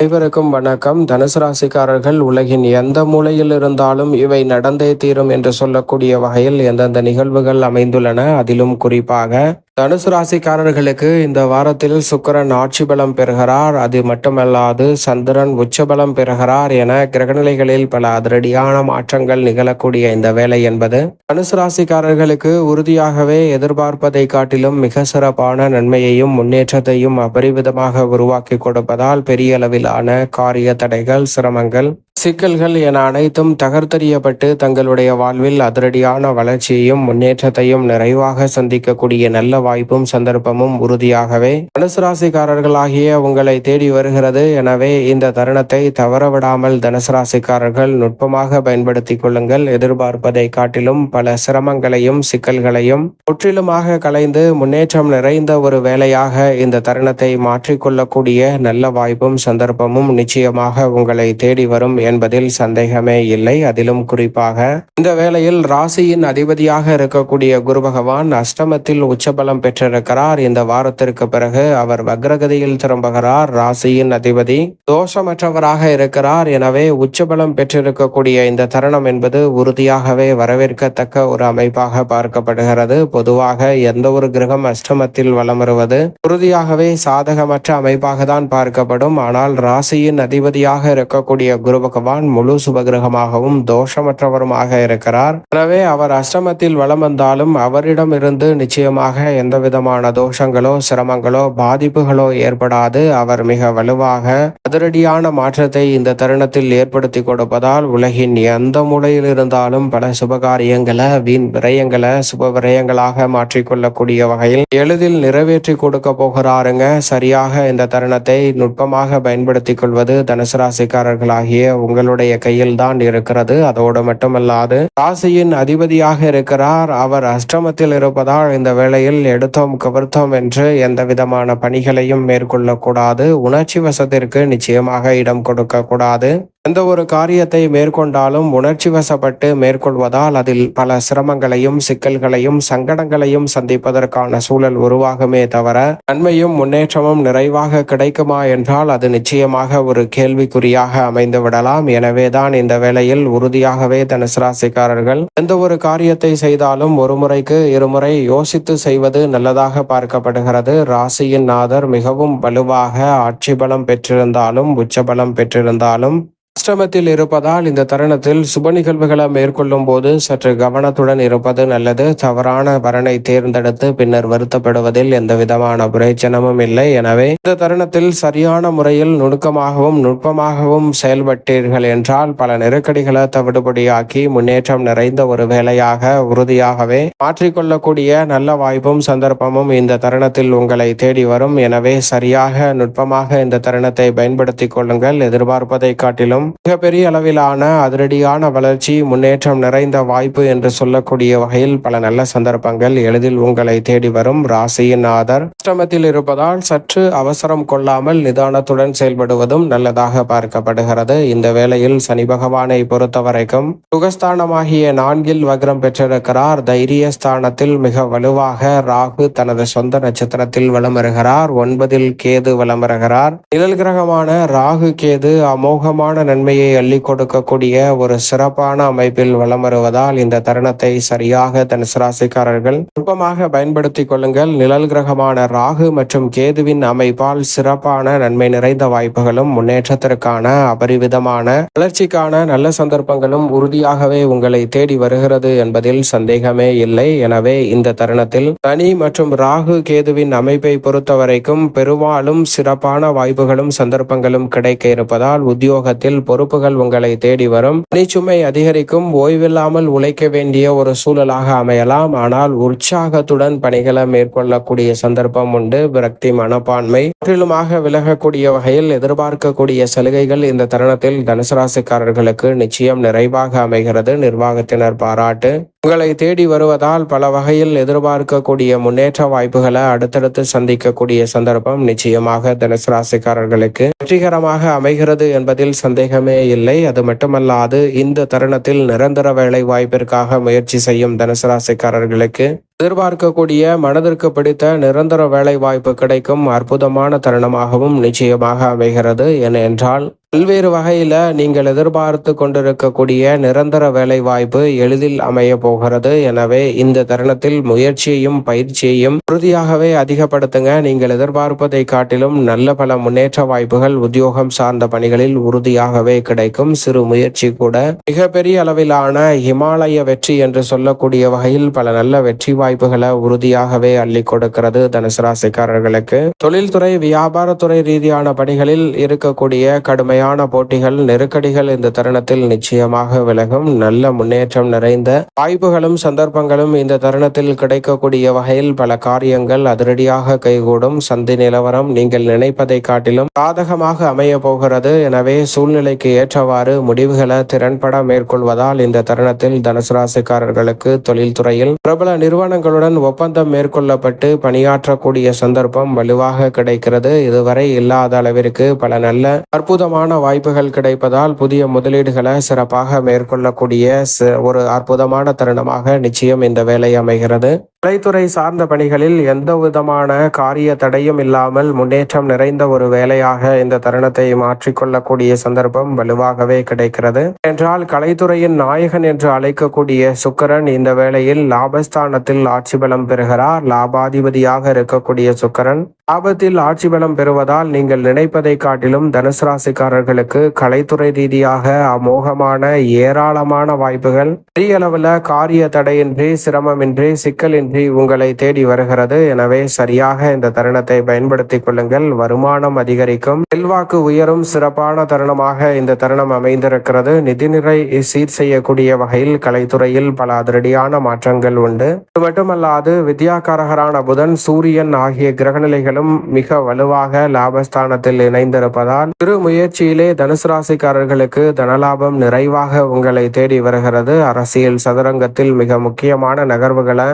அனைவருக்கும் வணக்கம். தனுசு ராசிக்காரர்கள் உலகின் எந்த மூலையில் இருந்தாலும் இவை நடந்தே தீரும் என்று சொல்லக்கூடிய வகையில் எந்தெந்த நிகழ்வுகள் அமைந்துள்ளன அதிலும் குறிப்பாக தனுசு ராசிக்காரர்களுக்கு இந்த வாரத்தில் சுக்கிரன் ஆட்சி பலம் பெறுகிறார். அது மட்டுமல்லாது சந்திரன் உச்சபலம் பெறுகிறார் என கிரகநிலைகளில் பல அதிரடியான மாற்றங்கள் நிகழக்கூடிய இந்த வேலை என்பது தனுசு ராசிக்காரர்களுக்கு உறுதியாகவே எதிர்பார்ப்பதை காட்டிலும் மிக சிறப்பான நன்மையையும் முன்னேற்றத்தையும் அபரிவிதமாக உருவாக்கி கொடுப்பதால் பெரிய அளவிலான காரிய தடைகள் சிரமங்கள் சிக்கல்கள் என அனைத்தும் தகர்த்தறியப்பட்டு தங்களுடைய வாழ்வில் அதிரடியான வளர்ச்சியையும் முன்னேற்றத்தையும் நிறைவாக சந்திக்கக்கூடிய நல்ல வாய்ப்பும் சந்தர்ப்பமும் உறுதியாகவே தனுசு ராசிக்காரர்களாகிய உங்களை தேடி வருகிறது. எனவே இந்த தருணத்தை தவறவிடாமல் தனுசு ராசிக்காரர்கள் நுட்பமாக பயன்படுத்திக் கொள்ளுங்கள். எதிர்பார்ப்பதை காட்டிலும் பல சிரமங்களையும் சிக்கல்களையும் முற்றிலுமாக கலைந்து முன்னேற்றம் நிறைந்த ஒரு வேலையாக இந்த தருணத்தை மாற்றிக்கொள்ளக்கூடிய நல்ல வாய்ப்பும் சந்தர்ப்பமும் நிச்சயமாக உங்களை தேடி வரும். என்பதில் சந்தேகமே இல்லை. அதிலும் குறிப்பாக இந்த வேளையில் ராசியின் அதிபதியாக இருக்கக்கூடிய குரு பகவான் அஷ்டமத்தில் உச்சபலம் பெற்றிருக்கிறார். இந்த வாரத்திற்கு பிறகு அவர் வக்ரகதியில் திரும்புகிறார். ராசியின் அதிபதி தோஷமற்றவராக இருக்கிறார். எனவே உச்சபலம் பெற்றிருக்கக்கூடிய இந்த தருணம் என்பது உறுதியாகவே வரவேற்கத்தக்க ஒரு அமைப்பாக பார்க்கப்படுகிறது. பொதுவாக எந்த ஒரு கிரகம் அஷ்டமத்தில் வலம் வருவது உறுதியாகவே சாதகமற்ற அமைப்பாக தான் பார்க்கப்படும். ஆனால் ராசியின் அதிபதியாக இருக்கக்கூடிய குரு பகவான் முழு சுபகிரகமாகவும் தோஷமற்றவருமாக இருக்கிறார். எனவே அவர் அஷ்டமத்தில் வலம் வந்தாலும் அவரிடம் இருந்து நிச்சயமாக எந்த விதமான தோஷங்களோ சிரமங்களோ பாதிப்புகளோ ஏற்படாது. அவர் மிக வலுவாக அதிரடியான மாற்றத்தை இந்த தருணத்தில் ஏற்படுத்தி கொடுப்பதால் உலகின் எந்த மூலையில் இருந்தாலும் பல சுபகாரியங்களை வீண் விரயங்களை சுப விரயங்களாக மாற்றிக்கொள்ளக்கூடிய வகையில் எளிதில் நிறைவேற்றி கொடுக்க போகிறாருங்க. சரியாக இந்த தருணத்தை நுட்பமாக பயன்படுத்திக் கொள்வது தனுசு ராசிக்காரர்களாகிய உங்களுடைய கையில் தான் இருக்கிறது. அதோடு மட்டுமல்லாது ராசியின் அதிபதியாக இருக்கிறார். அவர் அஷ்டமத்தில் இருப்பதால் இந்த வேளையில் எடுத்தோம் கவர்த்தோம் என்று எந்த விதமான பணிகளையும் மேற்கொள்ளக்கூடாது. உணர்ச்சி வசத்திற்கு நிச்சயமாக இடம் கொடுக்க கூடாது எந்த ஒரு காரியத்தை மேற்கொண்டாலும் உணர்ச்சி வசப்பட்டு மேற்கொள்வதால் அதில் பல சிரமங்களையும் சிக்கல்களையும் சங்கடங்களையும் சந்திப்பதற்கான சூழல் உருவாகுமே தவிர நன்மையும் முன்னேற்றமும் நிறைவாக கிடைக்குமா என்றால் அது நிச்சயமாக ஒரு கேள்விக்குறியாக அமைந்து விடலாம். எனவேதான் இந்த வேளையில் உறுதியாகவே தனுசு ராசிக்காரர்கள் எந்த ஒரு காரியத்தை செய்தாலும் ஒரு முறைக்கு இருமுறை யோசித்து செய்வது நல்லதாக பார்க்கப்படுகிறது. ராசியின் நாதர் மிகவும் வலுவாக ஆட்சி பலம் பெற்றிருந்தாலும் உச்சபலம் பெற்றிருந்தாலும் அஷ்டமத்தில் இருப்பதால் இந்த தருணத்தில் சுப நிகழ்வுகளை மேற்கொள்ளும் போது சற்று கவனத்துடன் இருப்பது நல்லது. தவறான வரனை தேர்ந்தெடுத்து பின்னர் வருத்தப்படுவதில் எந்த விதமான பிரயோஜனமும் இல்லை. எனவே இந்த தருணத்தில் சரியான முறையில் நுணுக்கமாகவும் நுட்பமாகவும் செயல்பட்டீர்கள் என்றால் பல நெருக்கடிகளை தவிடுபடியாக்கி முன்னேற்றம் நிறைந்த ஒரு வேலையாக உறுதியாகவே மாற்றிக்கொள்ளக்கூடிய நல்ல வாய்ப்பும் சந்தர்ப்பமும் இந்த தருணத்தில் உங்களை தேடி வரும். எனவே சரியாக நுட்பமாக இந்த தருணத்தை பயன்படுத்திக் கொள்ளுங்கள். எதிர்பார்ப்பதை காட்டிலும் மிகப்பெரிய அளவிலான அதிரடியான வளர்ச்சி முன்னேற்றம் நிறைந்த வாய்ப்பு என்று சொல்லக்கூடிய வகையில் பல நல்ல சந்தர்ப்பங்கள் எளிதில் உங்களை தேடி வரும் ராசியின் ஆதர். அஷ்டமத்தில் இருப்பதால் சற்று அவசரம் கொள்ளாமல் நிதானத்துடன் செயல்படுவதும் நல்லதாக பார்க்கப்படுகிறது. இந்த வேளையில் சனி பகவானை பொறுத்தவரைக்கும் சுகஸ்தானமாகிய நான்கில் வக்ரம் பெற்றிருக்கிறார். தைரிய ஸ்தானத்தில் மிக வலுவாக ராகு தனது சொந்த நட்சத்திரத்தில் வலம் வருகிறார் ஒன்பதில் கேது வலம் வருகிறார் நிழல் கிரகமான ராகு கேது அமோகமான நன்மையை அள்ளி கொடுக்கக்கூடிய ஒரு சிறப்பான அமைப்பில் வளம் வருவதால் இந்த தருணத்தை சரியாக தனுசு ராசிக்காரர்கள் நுட்பமாக பயன்படுத்திக் கொள்ளுங்கள். நிழல் கிரகமான ராகு மற்றும் கேதுவின் அமைப்பால் சிறப்பான நன்மை நிறைந்த வாய்ப்புகளும் முன்னேற்றத்திற்கான அபரிவிதமான வளர்ச்சிக்கான நல்ல சந்தர்ப்பங்களும் உறுதியாகவே உங்களை தேடி வருகிறது என்பதில் சந்தேகமே இல்லை. எனவே இந்த தருணத்தில் சனி மற்றும் ராகு கேதுவின் அமைப்பை பொறுத்தவரைக்கும் பெரும்பாலும் சிறப்பான வாய்ப்புகளும் சந்தர்ப்பங்களும் கிடைக்க இருப்பதால் உத்தியோகத்தில் பொறுப்புகள் உங்களை தேடி வரும். பணிச்சுமை அதிகரிக்கும் ஓய்வில்லாமல் உழைக்க வேண்டிய ஒரு சூழலாக அமையலாம். ஆனால் உற்சாகத்துடன் பணிகளை மேற்கொள்ளக்கூடிய சந்தர்ப்பம் உண்டு. விரக்தி மனப்பான்மை. முற்றிலுமாக விலகக்கூடிய வகையில் எதிர்பார்க்கக்கூடிய சலுகைகள் இந்த தருணத்தில் தனுசு ராசிக்காரர்களுக்கு நிச்சயம் நிறைவாக அமைகிறது. நிர்வாகத்தினர் பாராட்டு. உங்களை தேடி வருவதால் பல வகையில் எதிர்பார்க்கக்கூடிய முன்னேற்ற வாய்ப்புகளை அடுத்தடுத்து சந்திக்கக்கூடிய சந்தர்ப்பம் நிச்சயமாக தனுசு ராசிக்காரர்களுக்கு வெற்றிகரமாக அமைகிறது என்பதில் சந்தேகமே இல்லை. அது மட்டுமல்லாது இந்த தருணத்தில் நிரந்தர வேலை வாய்ப்பிற்காக முயற்சி செய்யும் தனுசு ராசிக்காரர்களுக்கு எதிர்பார்க்கக்கூடிய மனதிற்கு பிடித்த நிரந்தர வேலை வாய்ப்பு கிடைக்கும் அற்புதமான தருணமாகவும் நிச்சயமாக அமைகிறது. என என்றால் பல்வேறு வகையில நீங்கள் எதிர்பார்த்து கொண்டிருக்கக்கூடிய நிரந்தர வேலை வாய்ப்பு எளிதில் அமைய போகிறது. எனவே இந்த தருணத்தில் முயற்சியையும் பயிற்சியையும் உறுதியாகவே அதிகப்படுத்துங்க. நீங்கள் எதிர்பார்ப்பதை காட்டிலும் நல்ல பல முன்னேற்ற வாய்ப்புகள் உத்தியோகம் சார்ந்த பணிகளில் உறுதியாகவே கிடைக்கும். சிறு முயற்சி கூட மிகப்பெரிய அளவிலான இமாலய வெற்றி என்று சொல்லக்கூடிய வகையில் பல நல்ல வெற்றி வாய்ப்புகளை உறுதியாகவே அள்ளி கொடுக்கிறது தனுசு ராசிக்காரர்களுக்கு. தொழில்துறை வியாபாரத்துறை ரீதியான பணிகளில் இருக்கக்கூடிய கடுமையான போட்டிகள் நெருக்கடிகள் இந்த தருணத்தில் நிச்சயமாக விலகும். நல்ல முன்னேற்றம் நிறைந்த வாய்ப்புகளும் சந்தர்ப்பங்களும் இந்த தருணத்தில் கிடைக்கக்கூடிய வகையில் பல காரியங்கள் அதிரடியாக கைகூடும். சந்தி நிலவரம் நீங்கள் நினைப்பதை காட்டிலும் சாதகமாக அமைய போகிறது. எனவே சூழ்நிலைக்கு ஏற்றவாறு முடிவுகளை திறன்பட மேற்கொள்வதால் இந்த தருணத்தில் தனுசு ராசிக்காரர்களுக்கு தொழில்துறையில் பிரபல நிறுவன நிறுவனங்களுடன் ஒப்பந்தம் மேற்கொள்ளப்பட்டு பணியாற்றக்கூடிய சந்தர்ப்பம் வலுவாக கிடைக்கிறது. இதுவரை இல்லாத அளவிற்கு பல நல்ல அற்புதமான வாய்ப்புகள் கிடைப்பதால் புதிய முதலீடுகளை சிறப்பாக மேற்கொள்ளக்கூடிய ச- ஒரு அற்புதமான தருணமாக நிச்சயம் இந்த வேலை அமைகிறது. கலைத்துறை சார்ந்த பணிகளில் எந்த விதமான காரிய தடையும் இல்லாமல் முன்னேற்றம் நிறைந்த ஒரு வேலையாக இந்த தருணத்தை மாற்றிக்கொள்ளக்கூடிய சந்தர்ப்பம் வலுவாகவே கிடைக்கிறது. என்றால் கலைத்துறையின் நாயகன் என்று அழைக்கக்கூடிய சுக்கரன் இந்த வேளையில் லாபஸ்தானத்தில் ஆட்சி பலம் பெறுகிறார். லாபாதிபதியாக இருக்கக்கூடிய சுக்கரன் லாபத்தில் ஆட்சி பலம் பெறுவதால் நீங்கள் நினைப்பதை காட்டிலும் தனுசு ராசிக்காரர்களுக்கு கலைத்துறை ரீதியாக அமோகமான ஏராளமான வாய்ப்புகள். பெரிய அளவுல காரிய தடையின்றி சிரமமின்றி சிக்கலின் சிக்கலின்றி உங்களை தேடி வருகிறது. எனவே சரியாக இந்த தருணத்தை பயன்படுத்திக் கொள்ளுங்கள். வருமானம் அதிகரிக்கும். செல்வாக்கு உயரும் சிறப்பான தருணமாக இந்த தருணம் அமைந்திருக்கிறது. நிதிநிலை சீர் செய்யக்கூடிய வகையில் கலைத்துறையில் பல அதிரடியான மாற்றங்கள் உண்டு. இது மட்டுமல்லாது வித்யாகாரகரான புதன் சூரியன் ஆகிய கிரகநிலைகளும் மிக வலுவாக லாபஸ்தானத்தில் இணைந்திருப்பதால் சிறு முயற்சியிலே தனுசு ராசிக்காரர்களுக்கு தனலாபம் நிறைவாக உங்களை தேடி வருகிறது. அரசியல் சதுரங்கத்தில் மிக முக்கியமான நகர்வுகளை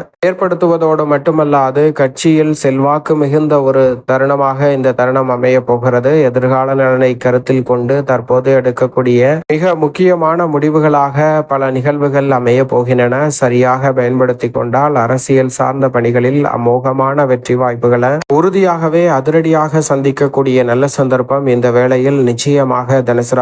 ஏற்படுத்துவதோடு மட்டுமல்லாது கட்சியில் செல்வாக்கு மிகுந்த ஒரு தருணமாக இந்த தருணம் அமைய போகிறது. எதிர்கால நலனை கருத்தில் கொண்டு தற்போது எடுக்கக்கூடிய மிக முக்கியமான முடிவுகளாக பல நிகழ்வுகள் அமைய போகின்றன. சரியாக பயன்படுத்தி கொண்டால் அரசியல் சார்ந்த பணிகளில் அமோகமான வெற்றி வாய்ப்புகளை உறுதியாகவே அதிரடியாக சந்திக்கக்கூடிய நல்ல சந்தர்ப்பம் இந்த வேளையில் நிச்சயமாக தனுசு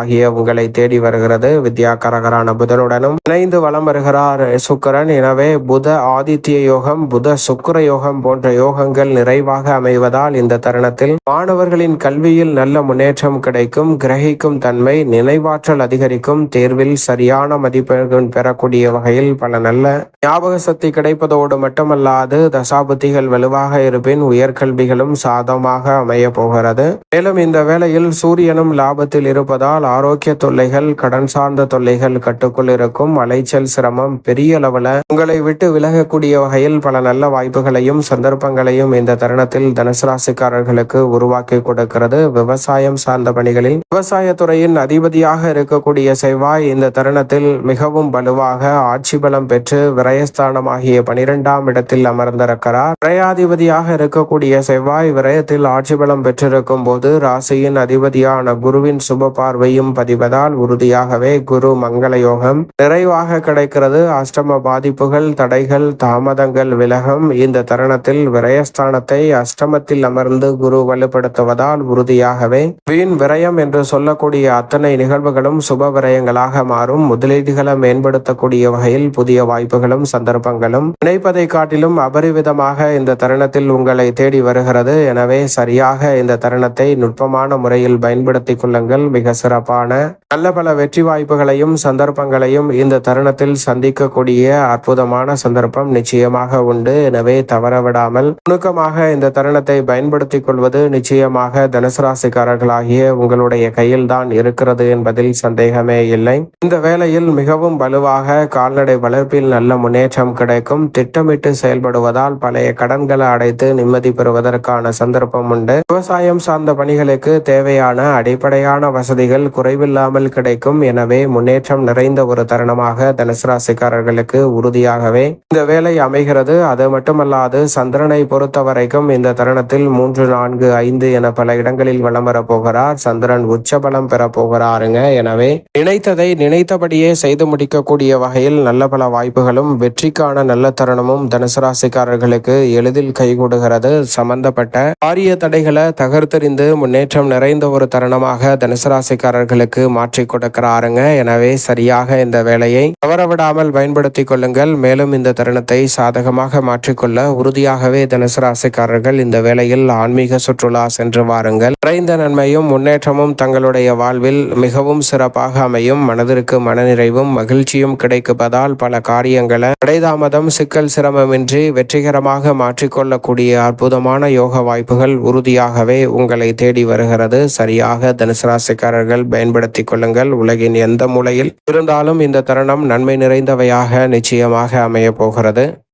ஆகிய உங்களை தேடி வருகிறது. வித்யாகரகரான புதனுடனும் இணைந்து வலம் வருகிறார் சுக்கரன். எனவே புத ஆதித்ய யோகம் புத சுக்கர யோகம் போன்ற யோகங்கள் நிறைவாக அமைவதால் இந்த தருணத்தில் மாணவர்களின் கல்வியில் நல்ல முன்னேற்றம் கிடைக்கும் கிரகிக்கும் தன்மை நினைவாற்றல் அதிகரிக்கும் தேர்வில் சரியான மதிப்பெண்கள் பெறக்கூடிய வகையில் பல நல்ல ஞாபக சக்தி கிடைப்பதோடு மட்டுமல்லாது தசாபுத்திகள் வலுவாக இருப்பின் உயர்கல்விகளும் சாதமாக அமைய போகிறது. மேலும் இந்த வேளையில் சூரியனும் லாபத்தில் இருப்பதால் ஆரோக்கிய தொல்லைகள் கடன் சார்ந்த தொல்லைகள் கட்டுக்குள் இருக்கும் அலைச்சல் சிரமம் பெரிய அளவுல உங்களை விட்டு விலக விலகக்கூடிய வகையில் பல நல்ல வாய்ப்புகளையும் சந்தர்ப்பங்களையும் இந்த தருணத்தில் தனுசு ராசிக்காரர்களுக்கு உருவாக்கி கொடுக்கிறது. விவசாயம் சார்ந்த பணிகளில் விவசாயத்துறையின் அதிபதியாக இருக்கக்கூடிய செவ்வாய் இந்த தருணத்தில் மிகவும் வலுவாக ஆட்சி பலம் பெற்று விரயஸ்தானமாகிய பனிரெண்டாம் இடத்தில் அமர்ந்திருக்கிறார். விரயாதிபதியாக இருக்கக்கூடிய செவ்வாய் விரயத்தில் ஆட்சி பலம் பெற்றிருக்கும் போது ராசியின் அதிபதியான குருவின் சுப பார்வையும் பதிவதால் உறுதியாகவே குரு மங்கள யோகம் நிறைவாக கிடைக்கிறது. அஷ்டம பாதிப்புகள் தடைகள் தாமதங்கள் விலகும். இந்த தருணத்தில் விரயஸ்தானத்தை அஷ்டமத்தில் அமர்ந்து குரு வலுப்படுத்துவதால் உறுதியாகவே வீண் விரயம் என்று சொல்லக்கூடிய அத்தனை நிகழ்வுகளும் சுப விரயங்களாக மாறும். முதலீடுகளை மேம்படுத்தக்கூடிய வகையில் புதிய வாய்ப்புகளும் சந்தர்ப்பங்களும் நினைப்பதை காட்டிலும் அபரிவிதமாக இந்த தருணத்தில் உங்களை தேடி வருகிறது. எனவே சரியாக இந்த தருணத்தை நுட்பமான முறையில் பயன்படுத்திக் கொள்ளுங்கள். மிக சிறப்பான நல்ல பல வெற்றி வாய்ப்புகளையும் சந்தர்ப்பங்களையும் இந்த தருணத்தில் சந்திக்கக்கூடிய அற்புதமான சந்தர்ப்பம். நிச்சயமாக உண்டு. எனவே தவறவிடாமல் நுணுக்கமாக இந்த தருணத்தை பயன்படுத்திக் கொள்வது நிச்சயமாக தனுசு ராசிக்காரர்களாகிய உங்களுடைய கையில் தான் இருக்கிறது என்பதில் சந்தேகமே இல்லை. இந்த வேளையில் மிகவும் வலுவாக கால்நடை வளர்ப்பில் நல்ல முன்னேற்றம் கிடைக்கும். திட்டமிட்டு செயல்படுவதால் பழைய கடன்களை அடைத்து நிம்மதி பெறுவதற்கான சந்தர்ப்பம் உண்டு. விவசாயம் சார்ந்த பணிகளுக்கு தேவையான அடிப்படையான வசதிகள் குறைவில்லாமல் கிடைக்கும். எனவே முன்னேற்றம் நிறைந்த ஒரு தருணமாக தனுசு ராசிக்காரர்களுக்கு உறுதியாகவே இந்த வேலை அமைகிறது. அது மட்டுமல்லாது சந்திரனை பொறுத்த வரைக்கும் இந்த தருணத்தில் மூன்று நான்கு ஐந்து என பல இடங்களில் வலம் வரப் போகிறார். சந்திரன் உச்சபலம் பெற போகிறாருங்க. எனவே நினைத்ததை நினைத்தபடியே செய்து முடிக்கக்கூடிய வகையில் நல்ல பல வாய்ப்புகளும் வெற்றிக்கான நல்ல தருணமும் தனுசு ராசிக்காரர்களுக்கு எளிதில் கைகூடுகிறது சம்பந்தப்பட்ட காரிய தடைகளை தகர்த்தெறிந்து முன்னேற்றம் நிறைந்த ஒரு தருணமாக தனுசு ராசிக்காரர்களுக்கு மாற்றி கொடுக்கிறாருங்க. எனவே சரியாக இந்த வேலையை தவறவிடாமல் பயன்படுத்திக் கொள்ளுங்கள். மேலும் இந்த நேரத்தை சாதகமாக மாற்றிக்கொள்ள உறுதியாகவே தனுசு ராசிக்காரர்கள் இந்த வேளையில் ஆன்மீக சுற்றுலா சென்று வாருங்கள். குறைந்த நன்மையும் முன்னேற்றமும் தங்களுடைய வாழ்வில் மிகவும் சிறப்பாக அமையும். மனதிற்கு மனநிறைவும் மகிழ்ச்சியும் கிடைக்குவதால் பல காரியங்களை இடைதாமதம் சிக்கல் சிரமமின்றி வெற்றிகரமாக மாற்றிக்கொள்ளக்கூடிய அற்புதமான யோக வாய்ப்புகள் உறுதியாகவே உங்களை தேடி வருகிறது. சரியாக தனுசு ராசிக்காரர்கள் பயன்படுத்திக் கொள்ளுங்கள். உலகின் எந்த மூலையில் இருந்தாலும் இந்த தருணம் நன்மை நிறைந்தவையாக நிச்சயமாக அமைய போகிறது. இருக்கிறது